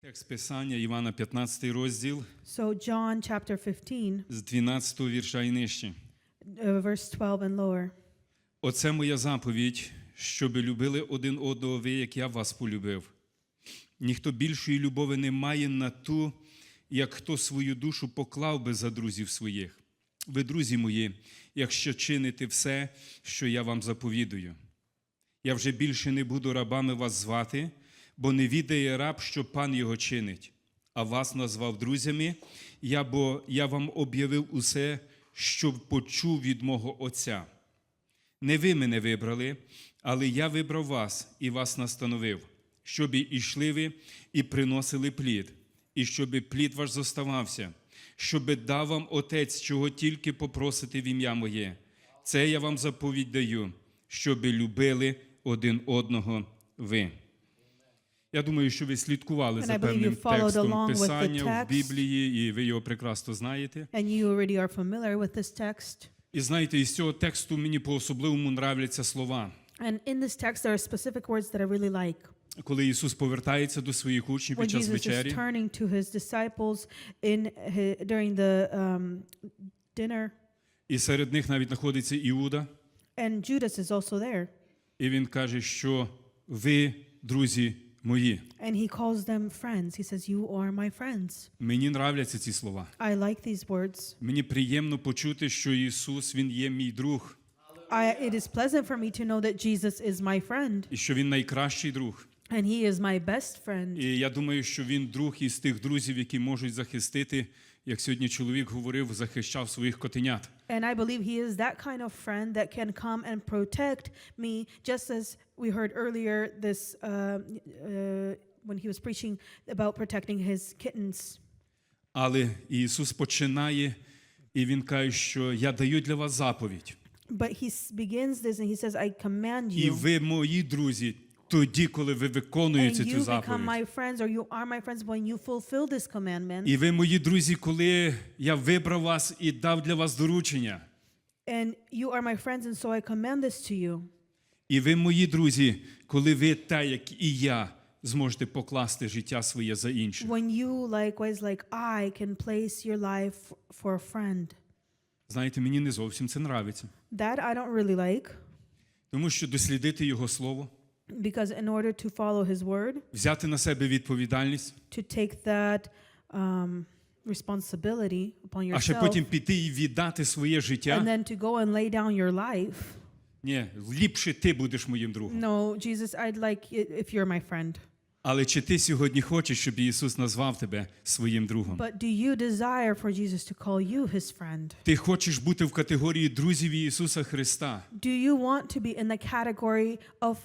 Текст Писання Івана 15 розділ So, John chapter 15, з 12 вірша і нижче. uh, verse 12 and lower. Оце моя заповідь, щоби любили один одного ви, як я вас полюбив. Ніхто більшої любові не має на ту, як хто свою душу поклав би за друзів своїх. Ви, друзі мої, якщо чините все, що я вам заповідую. Я вже більше не буду рабами вас звати, бо не відає раб, що пан його чинить, а вас назвав друзями, я, бо я вам об'явив усе, що почув від мого Отця. Не ви мене вибрали, але я вибрав вас і вас настановив, щоб і йшли ви і приносили плід, і щоб плід ваш зоставався, щоби дав вам Отець, чого тільки попросите в ім'я моє. Це я вам заповідь даю, щоби любили один одного ви. Я думаю, що ви слідкували за певним текстом Писання в. Біблії, і ви його прекрасно знаєте. And you already are familiar with this text. І знаєте, із цього тексту мені по-особливому нравляться слова. And in this text, there are specific words that I really like. Коли Ісус повертається до своїх учнів під час вечері, turning to his disciples in during the um, dinner, і серед них навіть знаходиться Іуда, and Judas is also there. і він каже, що ви, друзі мої. And he calls them friends. He says, You are my friends. Мені нравляться ці слова. I like these words. Мені приємно почути, що Ісус Він є мій друг, I, it is pleasant for me to know that Jesus is my friend, і що Він найкращий друг. And he is my best friend. І я думаю, що він друг із тих друзів, які можуть захистити, як сьогодні чоловік говорив, захищав своїх котенят. And I believe he is that kind of friend that can come and protect me, just as we heard earlier this uh, uh, when he was preaching about protecting his kittens. Але Ісус починає, і Він каже, що я даю для вас заповідь. But he begins this and he says, I command І you. ви мої друзі, тоді, коли ви виконуєте And цю заповідь. my friends, or you are my friends when you fulfill this commandment. І ви мої друзі, коли я вибрав вас і дав для вас доручення. And you are my friends, and so I command this to you. І ви мої друзі, коли ви, так як і я, зможете покласти життя своє за інших. When you likewise, like I, can place your life for a friend. Знаєте, мені не зовсім це нравиться. That I don't really like, Тому що дослідити Його Слово, because in order to follow his word, взяти на себе відповідальність, to take that um, responsibility upon а ще потім піти і віддати своє and then to go and lay down your life. Ні, ліпше ти будеш моїм другом. No, Jesus, I'd like it if you're my friend. Але чи ти сьогодні хочеш, щоб Ісус назвав тебе своїм другом? But do you desire for Jesus to call you his friend? Ти хочеш бути в категорії друзів Ісуса Христа? Do you want to be in the category of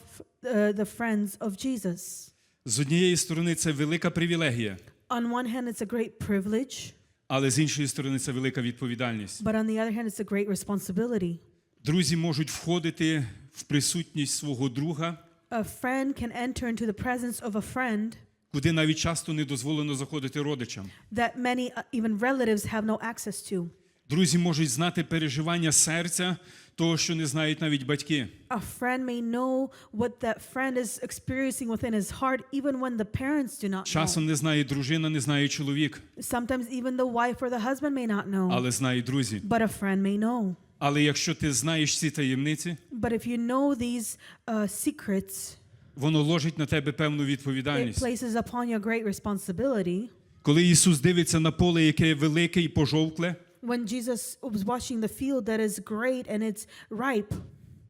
uh, the friends of Jesus? З однієї сторони, це велика привілегія, On one hand, it's a great privilege, але з іншої сторони, це велика відповідальність. but on the other hand, it's a great responsibility. Друзі можуть входити в присутність свого друга, A friend can enter into the presence of a friend куди навіть часто не дозволено заходити родичам. that many, uh, even relatives, have no access to. Друзі можуть знати переживання серця, того, що не знають навіть батьки. A friend may know what that friend is experiencing within his heart, even when the parents do not know. Часом не знає дружина, не знає чоловік, Sometimes even the wife or the husband may not know, але знають друзі. but a friend may know. Але якщо ти знаєш ці таємниці, But if you know these uh, secrets, воно ложить на тебе певну it відповідальність. places upon you a great responsibility. Коли Ісус дивиться на поле, яке велике і пожовкле, When Jesus was watching the field that is great and it's ripe,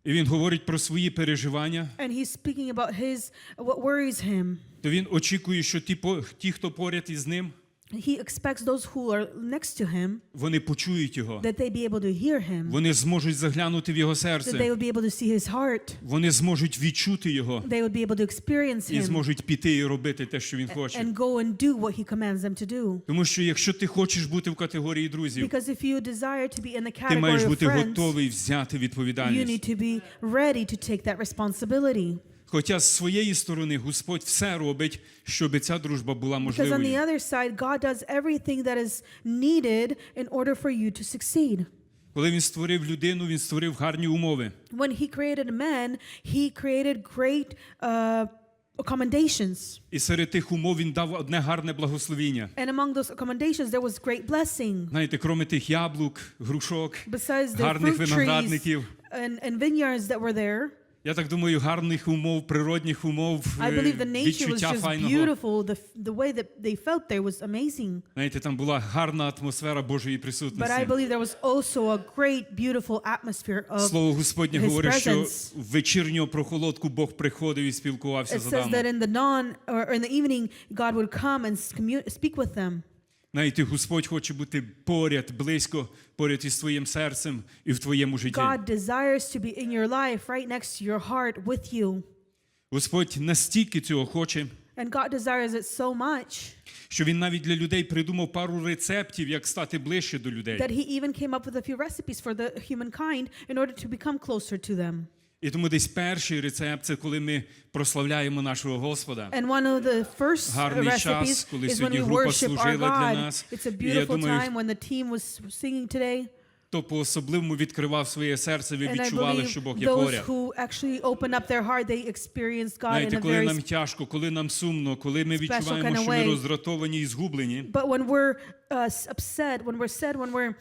і Він говорить про свої переживання, and he's speaking about his what worries him, то він очікує, що ті, по- ті, хто поряд із ним, he expects those who are next to him вони почують його. that they be able to hear him, Вони зможуть заглянути в його that they серце. would be able to see his heart, Вони зможуть відчути його they would be able to experience і him, зможуть піти і робити те, що він хоче. and go and do what he commands them to do. Тому що якщо ти хочеш бути в категорії друзів, Because if you desire to be in the ти маєш category of friends, готовий взяти you need to be ready to take that responsibility. Хоча з своєї сторони Господь все робить, щоб ця дружба була Because on the можливою. other side, God does everything that is needed in order for you to succeed. Коли він створив людину, він створив гарні умови. When He created man, He created great uh, commendations. І серед тих умов він дав одне гарне благословіння. And among those commendations, there was great blessing. Знаєте, крім тих яблук, грушок, Besides the гарних fruit trees виноградників. and, and vineyards that were there, Я так думаю, гарних умов, природних умов, I е, believe the nature was відчуття just файного. beautiful. The, the way that they felt there was amazing. Знаєте, там була гарна атмосфера Божої But I присутності. believe there was also a great, beautiful atmosphere of. Слово Господнє His говорить, що presence. в вечірню прохолодку Бог приходив і спілкувався It з says that in the dawn or in the evening, God would come and commu- speak with them. Знаєте, Господь хоче бути поряд, близько, поряд із твоїм серцем і в твоєму житті. God desires to be in your life, right next to your heart, with you. Господь настільки цього хоче, And God desires it so much що він навіть для людей придумав пару рецептів, як стати ближче до людей. that He even came up with a few recipes for the humankind in order to become closer to them. І тому десь перший рецепт це коли ми прославляємо нашого Господа. And one of the first Гарний час, коли сьогодні група служила для нас. It's a І я beautiful думаю, time when the team was singing today. Хто по-особливому відкривав своє серце, ви відчували, що Бог є поряд. Знаєте, коли нам тяжко, коли нам сумно, коли ми відчуваємо, що ми роздратовані і згублені, But when we're uh, upset, when we're sad, when we're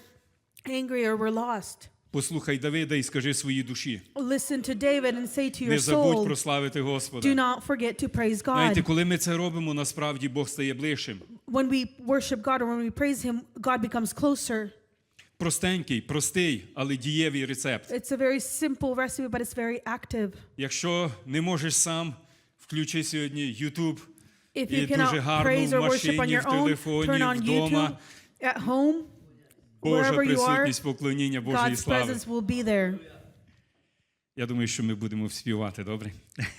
angry or we're lost, послухай Давида і скажи своїй душі. listen to David and say to your Не забудь прославити do not forget to praise Знаєте, God. коли ми це робимо, насправді Бог стає ближчим. When we worship God or when we praise Him, God becomes closer. Простенький, простий, але дієвий рецепт. It's a very simple recipe, but it's very active. Якщо не можеш сам, включи сьогодні YouTube. If І you дуже cannot гарно в машині, в телефоні, вдома. YouTube, at home, Божа Wherever you присутність, поклоніння Божої God's слави. presence will be there. Я думаю, що ми будемо співати, добре?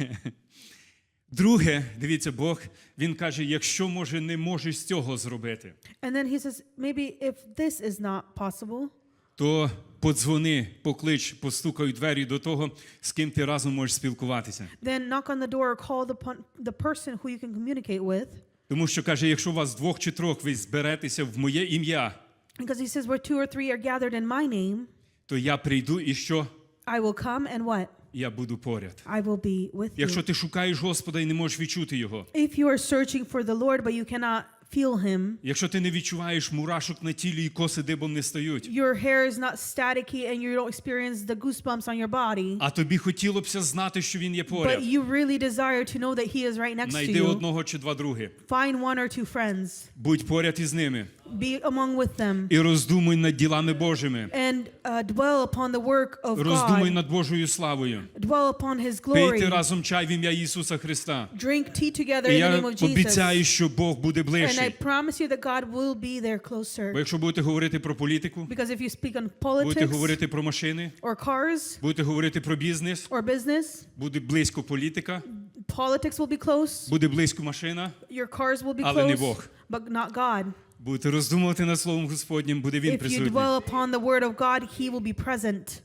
Друге, дивіться, Бог, він каже, якщо може не можеш цього зробити, And then he says, maybe if this is not possible, то подзвони, поклич, постукай у двері до того, з ким ти разом можеш спілкуватися. then knock on the door or call the, pun- the person who you can communicate with. Тому що каже, якщо у вас двох чи трьох ви зберетеся в моє ім'я, Because he says, where two or three are gathered in my name, то я прийду і що? I will come and what? Я буду поряд. I will be with Якщо you. ти шукаєш Господа і не можеш відчути його, If you are searching for the Lord, but you cannot feel him, якщо ти не відчуваєш мурашок на тілі і коси дибом не стають, your hair is not staticky and you don't experience the goosebumps on your body, а тобі хотілося б знати, що він є поряд. but you really desire to know that he is right next to Найди you, одного чи два други. find one or two friends, Будь поряд із ними be among with them, і роздумуй над ділами Божими. and uh, dwell upon the work of Роздумуй над Божою славою. dwell upon his Пийте glory, разом чай в ім'я Ісуса Христа. drink tea together in the name of Jesus. обіцяю, що Бог буде And I promise you that God will be there Бо closer. якщо будете говорити про політику, Because if you speak on будете politics говорити про машини, or cars будете говорити про бізнес, or business, буде близько політика, politics will be close, буде близько машина, your cars will be Але не close, Бог. but not God. Будете роздумувати над Словом Господнім, буде Він If you присутній. dwell upon the word of God, he will be present.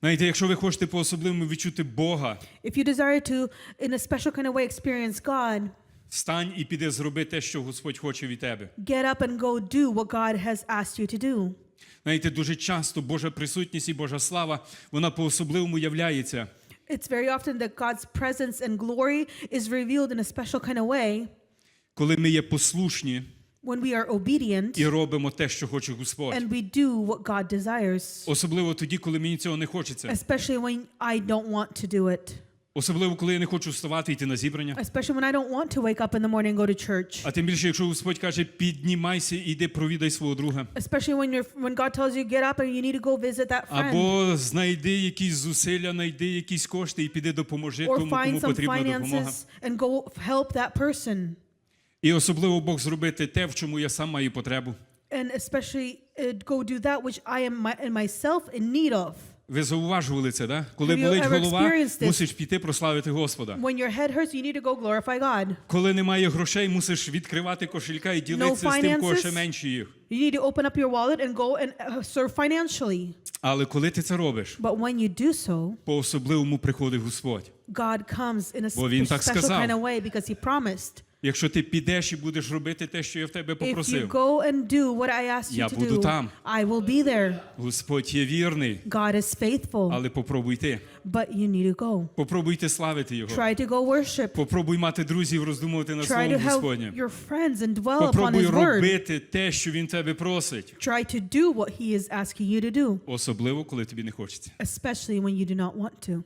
Знаєте, якщо ви хочете по-особливому відчути Бога, If you desire to, in a special kind of way, experience God, встань і піди зроби те, що Господь хоче від тебе. get up and go do what God has asked you to do. Знаєте, дуже часто Божа присутність і Божа слава, вона по-особливому являється, It's very often that God's presence and glory is revealed in a special kind of way коли ми є послушні when we are obedient і робимо те, що хоче Господь. and we do what God desires, Особливо тоді, коли мені цього не хочеться. especially when I don't want to do it. Особливо, коли я не хочу вставати йти на зібрання. Especially when I don't want to wake up in the morning and go to church. А тим більше, якщо Господь каже, піднімайся і йди провідай свого друга. Especially when you're when God tells you get up and you need to go visit that friend. Або знайди якісь зусилля, знайди якісь кошти і піди допоможи or тому, кому потрібна допомога. finances and go help that person. І особливо Бог зробити те, в чому я сам маю потребу. And especially uh, go do that which I am my, and myself in need of. Ви зауважували це, да? Коли болить голова, мусиш піти прославити Господа. When your head hurts, you need to go glorify God. Коли немає грошей, мусиш відкривати кошелька і ділитися з тим, кого ще менше їх. You need to open up your wallet and go and uh, serve financially. Але коли ти це робиш, But when you do so, по-особливому приходить Господь. God comes in a Бо він так сказав. kind of way because He promised. Якщо ти підеш і будеш робити те, що я в тебе If you попросив, go and do what I asked you Я to буду do, там. I will be there. Господь є вірний, God is faithful, але попробуй ти. but you need to go. Попробуйте славити Його. Try to go worship. Попробуй мати друзів, роздумувати Try Словом to your friends and dwell upon Попробуй His word. те, що Він тебе просить. Try to do what He is asking you to do, Особливо, коли тобі не хочеться. especially when you do not want to.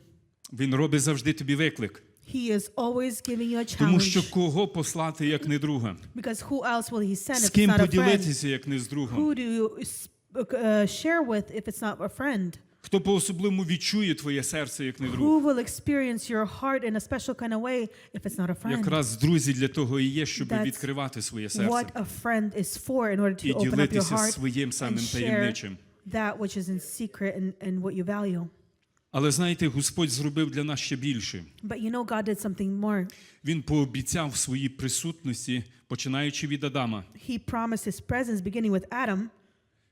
Він робить завжди тобі виклик. He is always giving you a Тому що кого послати, як не друга? Because who else will He send З if it's not a friend? поділитися, як не з другом? Who do you s- uh, share with if it's not a friend? Хто по-особливому відчує твоє серце, як не друг? Who will experience your heart in a special kind of way if it's not a friend? Якраз друзі для того і є, щоб That's відкривати своє серце What a friend is for in order і to open up your ділитися heart своїм and самим share таємничим. that which is in secret and, and what you value. Але знаєте, Господь зробив для нас ще більше. But you know, God did something more. Він пообіцяв своїй присутності, починаючи від Адама, He promised His presence, beginning with Adam,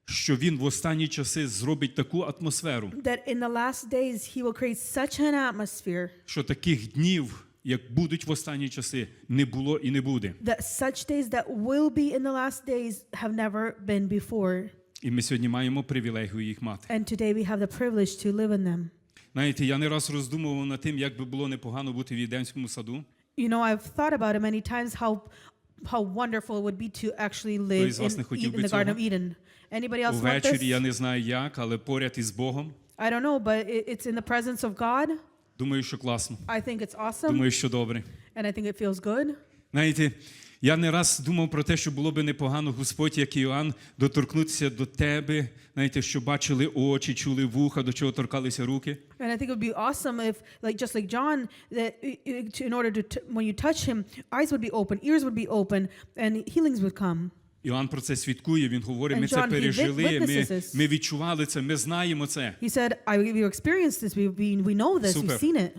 що він в останні часи зробить таку атмосферу, that in the last days He will create such an atmosphere що таких днів, як будуть в останні часи, не було і не буде. that such days that will be in the last days have never been before. І ми сьогодні маємо привілегію їх мати. And today we have the privilege to live in them. Знаєте, я не раз роздумував над тим, як би було непогано бути в Єдемському саду. You know, I've thought about it many times how how wonderful it would be to actually live вас in, хотів in би the Garden цього? of Eden. Anybody else want Увечері я this? не знаю як, але поряд із Богом. I don't know, but it, it's in the presence of God. Думаю, що класно. I think it's awesome, Думаю, що добре. and I think it feels good. Знаєте, я не раз думав про те, що було би непогано, Господь, як Іоанн, доторкнутися до тебе, знаєте, що бачили очі, чули вуха, до чого торкалися руки. And I think it would be awesome if, like just like John, that in order to when you touch him, eyes would be open, ears would be open, and healings would come. Іоанн про це свідкує, він говорить, ми це пережили, ми, ми відчували це, ми знаємо це. He said, "I we experienced this. We we, we know this. We've seen it."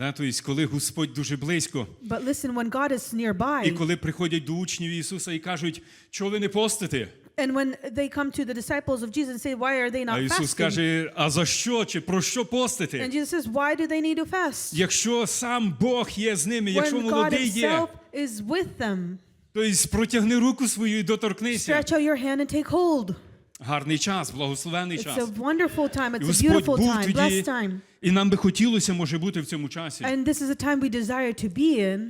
Да, тобто, коли Господь дуже близько, But listen, when God is і nearby, коли приходять до учнів Ісуса і кажуть, чого ви не постите? and when they come to the disciples of Jesus and say, "Why are they А not Ісус fasting?" каже, а за що чи про що And постити? Jesus says, "Why do they need to fast?" Якщо сам Бог є з ними, якщо When God молодий є, Himself is with them, то протягни руку свою і доторкнися. stretch out your hand and take hold. Гарний час, благословений It's час. a wonderful time. It's a beautiful time, blessed time. і нам би хотілося, може бути, в цьому часі. And this is a time we desire to be in.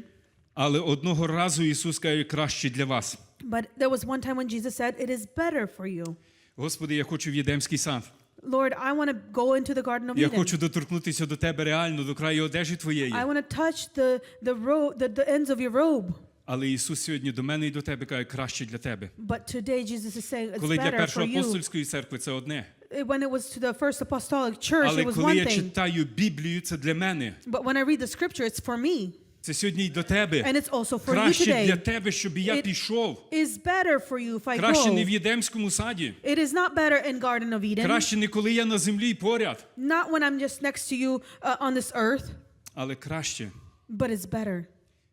Але одного разу Ісус каже, краще для вас. But there was one time when Jesus said, It is better for you. Господи, я хочу в Єдемський сад. Lord, I want to go into the Garden of Я Eden. хочу доторкнутися до тебе реально, до краю одежі твоєї. I want to touch the, the, ro- the, the ends of your robe. Але Ісус сьогодні до мене і до тебе каже, краще для тебе. But today Jesus is saying, It's Коли для better for першої you. апостольської церкви це одне. When it was to the first apostolic church, Але it was коли one я thing. читаю Біблію, це для мене. But when I read the scripture, it's for me. Це сьогодні й до тебе. And it's also for you Краще для today. тебе, щоб я It пішов. Is better for you if I Краще не в go. Єдемському саді. It is not better in Garden of Eden. Краще не коли я на землі поряд. Not when I'm just next to you uh, on this earth. Але краще, But it's better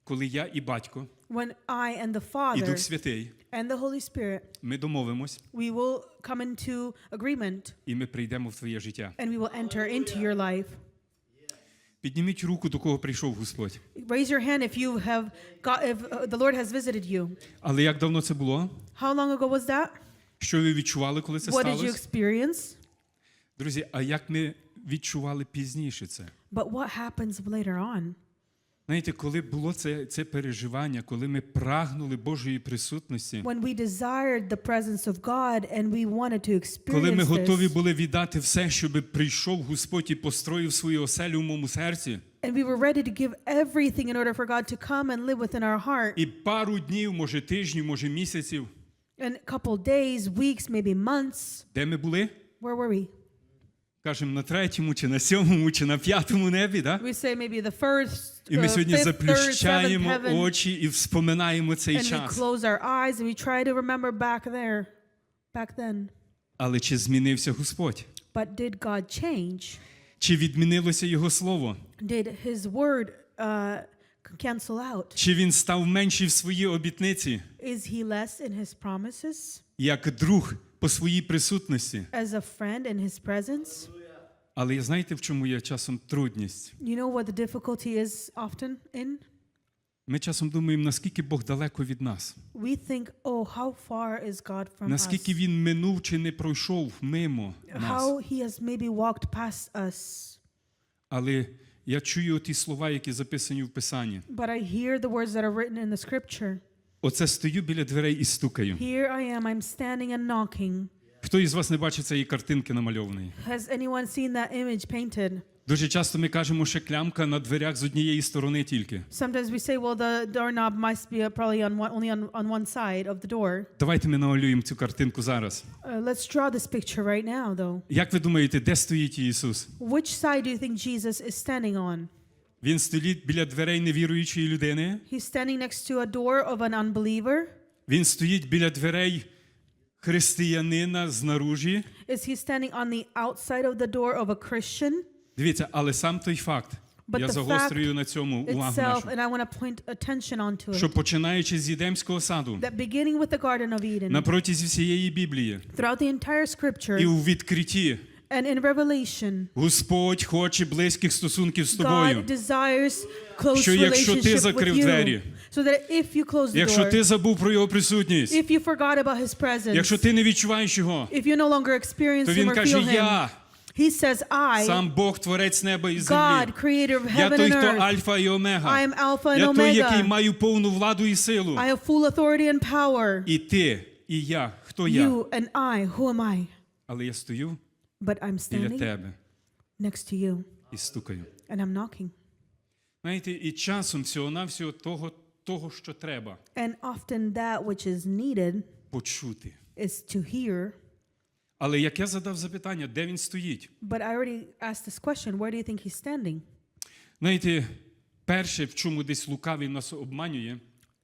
коли я і батько, when I and the і Father Дух Святий, and the Holy Spirit, ми домовимось, we will come into agreement і ми прийдемо в твоє життя. and we will enter into your life. Підніміть руку, до кого прийшов Господь. Raise your hand if you have got if uh, the Lord has visited you. Але як давно це було? How long ago was that? Що ви відчували, коли це What did you сталося? experience? Друзі, а як ми відчували пізніше це? But what happens later on? Знаєте, коли було це, це переживання, коли ми прагнули Божої присутності, When we desired the presence of God and we wanted to коли ми experience готові були віддати все, щоб прийшов Господь і построїв свою оселю в моєму серці, and we were ready to give everything in order for God to come and live within our heart, і пару днів, може тижнів, може місяців, and a couple days, weeks, maybe months, де ми були? where were we? Кажемо, на третьому, чи на сьомому, чи на п'ятому небі, да? We say maybe the first, І ми uh, сьогодні fifth, third, заплющаємо heaven, очі і вспоминаємо цей we час. close our eyes and we try to remember back there, back then. Але чи змінився Господь? But did God change? Чи відмінилося Його Слово? Did His word uh, cancel out? Чи він став менший в своїй обітниці, Is He less in His promises як друг по своїй присутності? as a friend in His presence? Але знаєте, в чому є часом трудність? You know what the difficulty is often in? Ми часом думаємо, наскільки Бог далеко від нас, We think, oh, how far is God from наскільки us? Він минув чи не пройшов мимо нас. How he has maybe walked past us. Але я чую ті слова, які записані в Писанні. But I hear the words that are written in the scripture. Оце стою біля дверей і стукаю. Here I am, I'm standing and knocking. Хто із вас не бачить цієї картинки намальованої? Has anyone seen that image painted? Дуже часто ми кажемо, що клямка на дверях з однієї сторони тільки. Sometimes we say, well, the doorknob must be uh, probably on one, only on, on one side of the door. Давайте ми намалюємо цю картинку зараз. Uh, let's draw this picture right now, though. Як ви думаєте, де стоїть Ісус? Which side do you think Jesus is standing on? Він стоїть біля дверей невіруючої людини. He's standing next to a door of an unbeliever. Він стоїть біля дверей християнина знаружі. Is he standing on the outside of the door of a Christian Дивіться, але сам той факт. But я загострюю на цьому увагу itself? нашу. And I want to point attention onto Що it. починаючи з Єдемського саду, That beginning with the Garden of Eden, на протязі всієї Біблії throughout the entire і у відкритті, and in Revelation, Господь хоче близьких стосунків з тобою. God desires close Що якщо ти закрив with you. двері, So that if you close the Якщо door, ти забув про його присутність, if you forgot about his presence, якщо ти не відчуваєш його, if you no longer experience то him or каже: feel him, he says, I, сам Бог, творець неба і God, creator of Я heaven той, хто альфа і I am Alpha and Я той, який маю повну владу і силу. I have full authority and power. І ти, і я. Хто я? You and I, who am I? Але я стою But I'm біля standing тебе next to you і стукаю. and I'm knocking. Знаєте, і часом всього-навсього того, того, що треба And often that which is needed почути. is to hear. Але як я задав запитання, де він стоїть? But I already asked this question where do you think he's standing? Знаєте, перше, в чому десь лукавий нас обманює,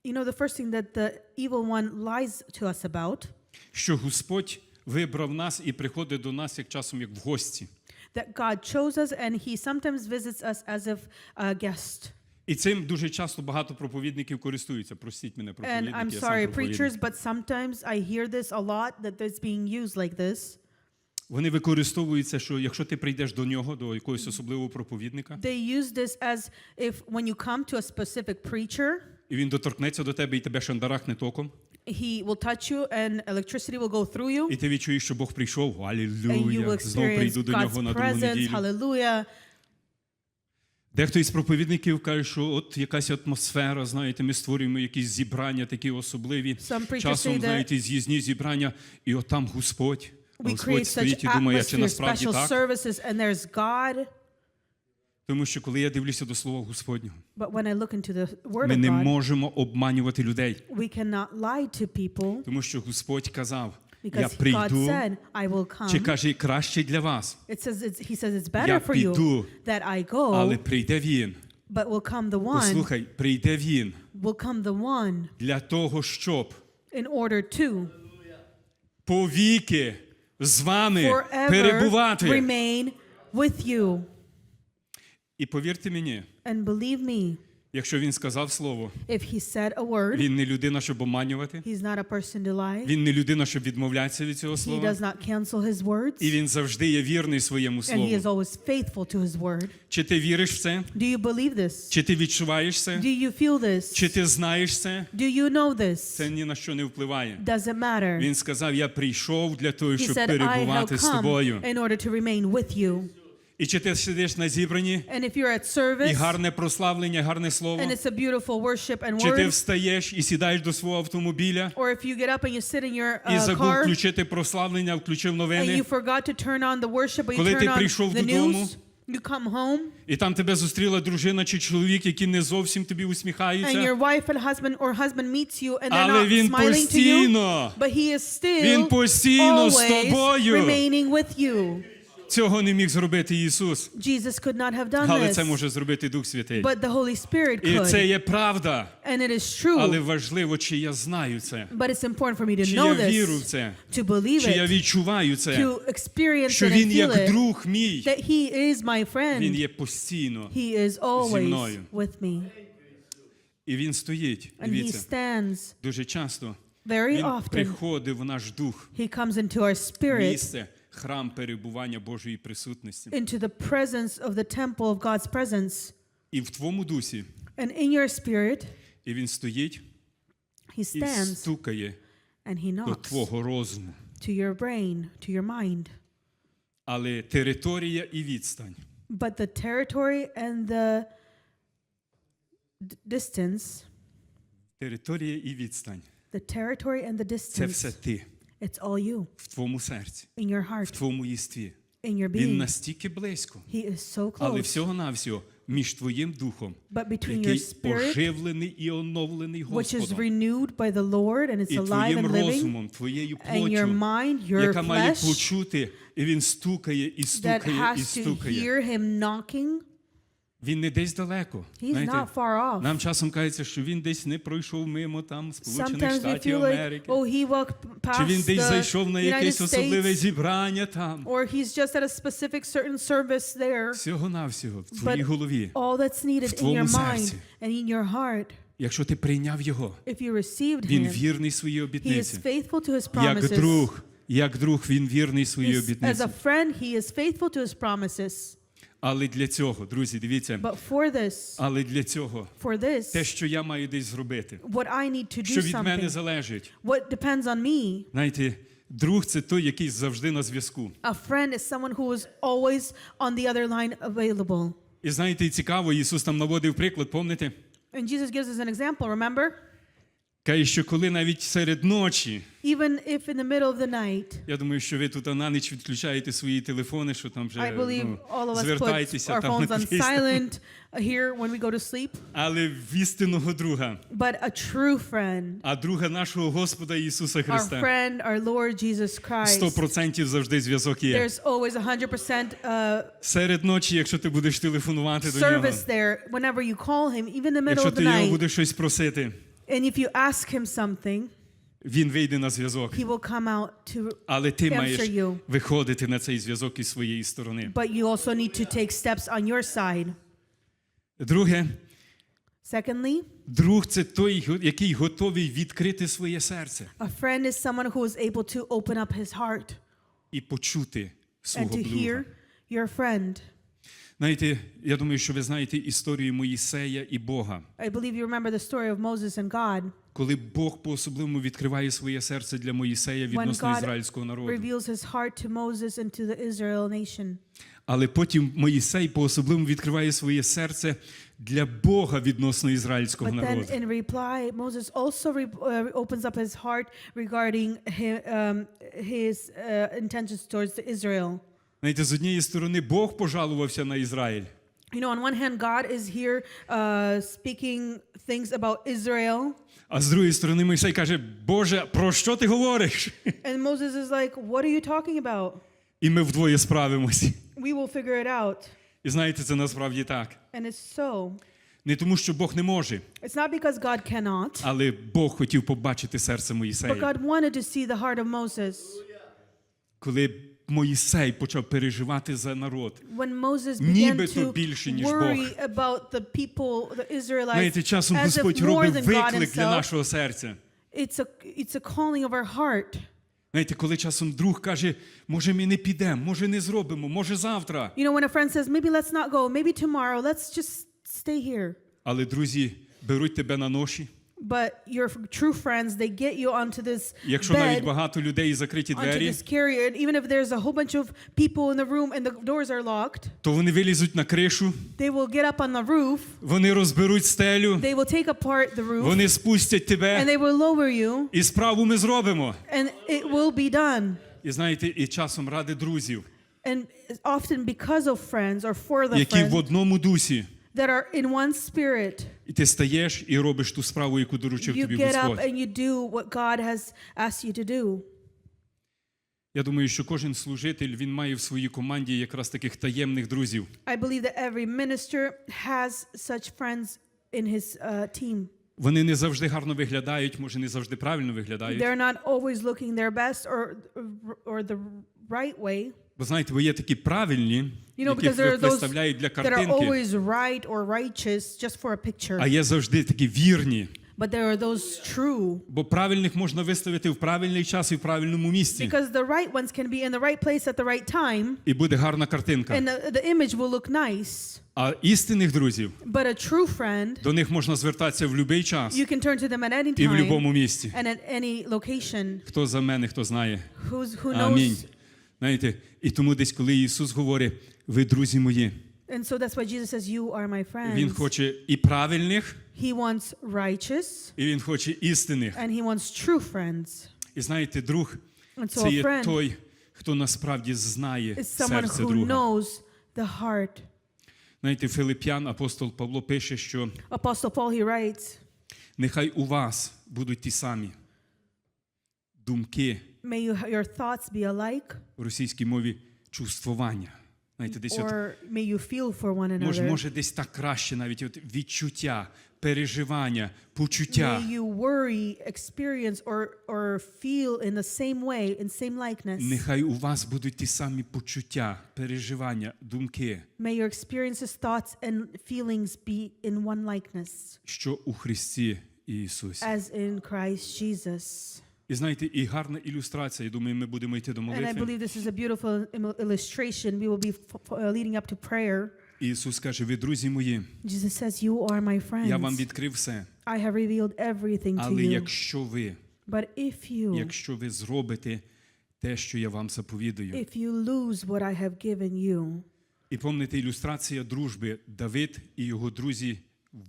You know, the first thing that the evil one lies to us about, що Господь вибрав нас і приходить до нас як часом як в гості. that God chose us and he sometimes visits us as if a guest. І цим дуже часто багато проповідників користуються. Простіть мене, And I'm sorry, preachers, but sometimes I hear this a lot that it's being used like this. Вони використовуються, що якщо ти прийдеш до нього, до якогось особливого проповідника, They use this as if when you come to a specific preacher, і він доторкнеться до тебе і тебе шандарахне током, he will touch you and electricity will go through you. і ти відчуєш, що Бог прийшов. And Алілуя! Знову прийду до God's нього на другу неділю. Hallelujah. Дехто із проповідників каже, що от якась атмосфера, знаєте, ми створюємо якісь зібрання такі особливі. Часом, знаєте, з'їзні зібрання, і от там Господь. Господь стоїть і думає, чи насправді так? services, and there's God. Тому що коли я дивлюся до Слова Господнього, ми не можемо обманювати людей. we cannot lie to people Тому що Господь казав, я прийду, said, I will чи каже, краще для вас, It says it's, He says it's Я піду, that I go, але прийде Він. but will come the one, Послухай, прийде Він will come the one для того, щоб in order to повіки з вами forever перебувати. remain with you. І повірте мені, And believe me, якщо він сказав слово, if He said a word, він не людина, щоб обманювати, He's not a person to lie. він не людина, щоб відмовлятися від цього He слова. does not cancel His words, І він завжди є вірний своєму and He is слову. always faithful to His word. Чи ти віриш в це? Do you believe this? Чи ти відчуваєш це? Do you feel this? Чи ти знаєш це? Do you know this? Це ні на що не впливає. Does it matter? Він сказав: Я прийшов для того, He щоб said, I have перебувати з come тобою. in order to remain with you. І чи ти сидиш на зібранні, And if you're at і service гарне прославлення, гарне слово, and it's a beautiful worship and чи ти встаєш і сідаєш до свого автомобіля or if you get up and you sit in your і uh, забув car включити прославлення, включив and you forgot to turn on the worship, but you Коли ти turn on прийшов додому, you come home і там тебе зустріла дружина чи чоловік, які не зовсім тобі and your wife and husband or husband meets you and they're але not він smiling to you, but he is still він постійно з тобою. remaining with you. Цього не міг зробити Ісус, Jesus could not have done але this, може зробити Дух Святий. but the Holy Spirit І could. це є правда, And it is true, але важливо, чи я знаю це, but it's important for me to чи know я віру в this, це, to believe чи я it, відчуваю це, to experience що it and Він feel як it, друг мій, that He is my Він friend. є постійно. He is always мною. with me. І Він стоїть, And He дивіться, stands дуже часто. very Він often. приходить в наш дух, He comes into our spirit, місце, храм перебування Божої присутності. into the presence of the temple of God's presence. І в твоєму дусі And in your spirit, І він стоїть He і stands стукає and he до knocks твого розуму. to your brain, to your mind. Але територія і відстань But the territory and the d- distance, територія і відстань the territory and the це все distance, ти it's all you в твоєму серці, in your в heart, твоєму єстві. in your Він being. настільки близько, He is so але close. всього-навсього між твоїм духом, But between your який spirit, оживлений і оновлений which is renewed by the Lord and it's і alive твоїм and living, розумом, твоєю and your mind, your яка має почути, і він стукає, і that стукає, і has to hear him knocking. Він не десь далеко. He's Знаєте, not far off. Нам часом кажеться, що він десь не пройшов мимо там Сполучених Штатів like, Америки. oh, he walked p- Чи він past десь зайшов на якесь особливе зібрання там. or he's just at a specific certain service there. Всього-навсього в твоїй голові. all that's needed in твоєму your mind and in your heart, Якщо ти прийняв його, if you received він him, вірний своїй he is faithful to his Як promises. друг, як друг він вірний своїй He's- as a friend, he is faithful to his promises. Але для цього, друзі, дивіться, But for this, але для цього for те, що я маю десь зробити, what I need to що do від мене залежить. what depends on me. Знаєте, друг це той, який завжди на зв'язку. A friend is someone who is always on the other line available. І знаєте, цікаво, Ісус там наводив приклад, пам'ятаєте? And Jesus gives us an example, remember? Каже, що коли навіть серед ночі, Even if in the middle of the night, я думаю, що ви тут на ніч відключаєте свої телефони, що там вже I believe ну, all of us put звертайтеся our там phones on silent here when we go to sleep. Але в істинного друга, But a true friend, а друга нашого Господа Ісуса our friend, our Lord Jesus Christ, 100% завжди зв'язок є. there's always 100% uh, Серед ночі, якщо ти будеш телефонувати до нього, service there whenever you call him, even in the middle якщо of ти the його будеш щось просити, And if you ask him something, він вийде на зв'язок. he will come out to. Але ти Answer маєш you. виходити на цей зв'язок із своєї сторони. But you also need to take steps on your side. Друге, Secondly, друг це той, який готовий відкрити своє серце a friend is someone who is able to open up his heart і почути and свого to друга. hear your friend. Знаєте, я думаю, що ви знаєте історію Моїсея і Бога. I believe you remember the story of Moses and God. Коли Бог по-особливому відкриває своє серце для Моїсея відносно ізраїльського народу. reveals his heart to Moses and to the Israel nation. Але потім Моїсей по-особливому відкриває своє серце для Бога відносно ізраїльського But then in reply, Moses also re- uh, opens up his heart regarding his, um, his uh, intentions towards the Israel. Знаєте, з однієї сторони Бог пожалувався на Ізраїль, You know, on one hand, God is here uh, speaking things about Israel, а з другої сторони Моїсей каже: Боже, про що ти говориш? and Moses is like, "What are you talking about? І ми вдвоє справимося. We will figure it out." І знаєте, це насправді так. And it's so. Не тому, що Бог не може, It's not because God cannot, але Бог хотів побачити серце but God wanted to see the heart of Moses. Коли Моїсей почав переживати за народ. When Moses began Нібито to більше, ніж worry about the people, the Israelites, Знаєте, часом Господь more робить виклик для нашого серця. it's a, it's a calling of our heart. Знаєте, коли часом друг каже, може ми не підемо, може не зробимо, може завтра. You know, when a friend says, maybe let's not go, maybe tomorrow, let's just stay here. Але друзі беруть тебе на ноші. But your true friends, they get you onto this Якщо навіть bed, багато людей і закриті onto двері, this carrier, and even if there's a whole bunch of people in the room and the doors are locked, то вони вилізуть на кришу, they will get up on the roof, вони розберуть стелю, they will take apart the roof, вони спустять and тебе, they will lower you, і справу ми зробимо. and it will be done. І знаєте, і часом ради друзів, And often because of friends or for the які в friends одному дусі, that are in one spirit, і ти стаєш і робиш ту справу, яку доручив you тобі get up Господь. and you do what God has asked you to do. Я думаю, що кожен служитель він має в своїй команді якраз таких таємних друзів. I believe that every minister has such friends in his uh, team. Вони не завжди гарно виглядають, може не завжди правильно виглядають. They're not always looking their best or or the right way. Бо знаєте, ви є такі правильні, You know, яких ви those для картинки, right or righteous just for a picture. а є завжди такі вірні, but there are those true. Бо правильних можна виставити в правильний час і в правильному місці. Because the right ones can be in the right place at the right time, І буде гарна картинка. and the, the image will look nice. А істинних друзів But a true friend, до них можна звертатися в будь-який час you can turn to them at any і в time будь-якому місці. and at any location. Хто за мене, хто знає. Who's, who Амінь. Знаєте, і тому десь, коли Ісус говорить, ви друзі мої, And so that's why Jesus says, You are my Він хоче і правильних, He wants righteous і Він хоче істинних. and he wants true friends. І знаєте, друг so це є той, хто насправді знає серце друга. knows the heart. Знаєте, Филип'ян, апостол Павло пише, що Apostle Paul, he writes, нехай у вас будуть ті самі думки May you, your thoughts be alike, в російській мові чувствування. Знаєте, десь от or may you feel for one Може, another. може, десь так краще, навіть от відчуття, переживання, почуття. May you worry, experience, or, or feel in the same way, in same likeness. Нехай у вас будуть ті самі почуття, переживання, думки, May your experiences, thoughts, and feelings be in one likeness, що у Христі Ісусі. as in Christ Jesus. І знаєте, і гарна ілюстрація. Я думаю, ми будемо йти до And I молитви. believe this is a beautiful im- illustration. We will be f- f- uh, leading up to prayer. Ісус каже: ви друзі мої, Jesus says, You are my я вам friends. відкрив все. I have revealed everything to Але you. якщо ви, But if you, якщо ви зробите те, що я вам заповідаю, if you lose what I have given you, і помните ілюстрація дружби Давид і його друзі,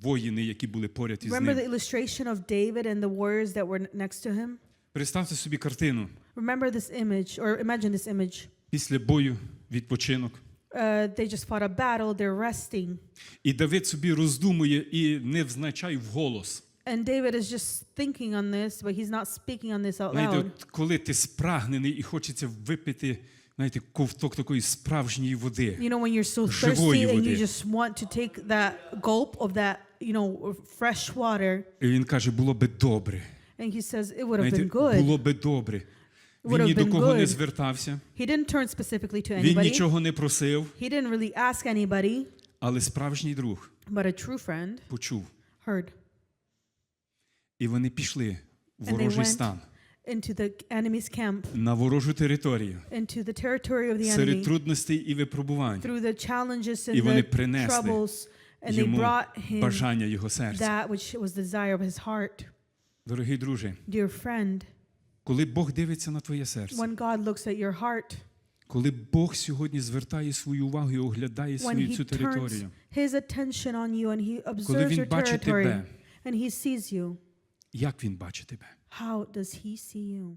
воїни, які були поряд із remember the illustration of David and the warriors that were n- next to him? Представте собі картину. Remember this image, or imagine this image. Після бою, відпочинок. Uh, they just fought a battle, they're resting. І Давид собі роздумує і не вголос. And David is just thinking on this, but he's not speaking on this out loud. от коли ти спрагнений і хочеться випити, знаєте, ковток такої справжньої води. You know, when you're so thirsty and you just want to take that gulp of that, you know, fresh water, І він каже, було би добре. And he says, it would have Знаєте, been good. було би добре. Would Він have ні до been кого не good. звертався, He didn't turn specifically to він anybody. нічого не просив, He didn't really ask anybody, але справжній друг but a true friend почув. heard. І вони пішли в And they ворожий went стан, into the enemy's camp, на ворожу територію, into the territory of the серед enemy, трудностей і випробувань, through the challenges І and вони the принесли troubles, and they йому brought him бажання його серця. that which was the desire of his heart. Дорогий друже, Dear friend, коли Бог дивиться на твоє серце, when God looks at your heart, коли Бог сьогодні звертає свою увагу і оглядає свою цю територію, his attention on you and he коли він your бачить territory тебе, and he sees you, як він бачить тебе? how does he see you?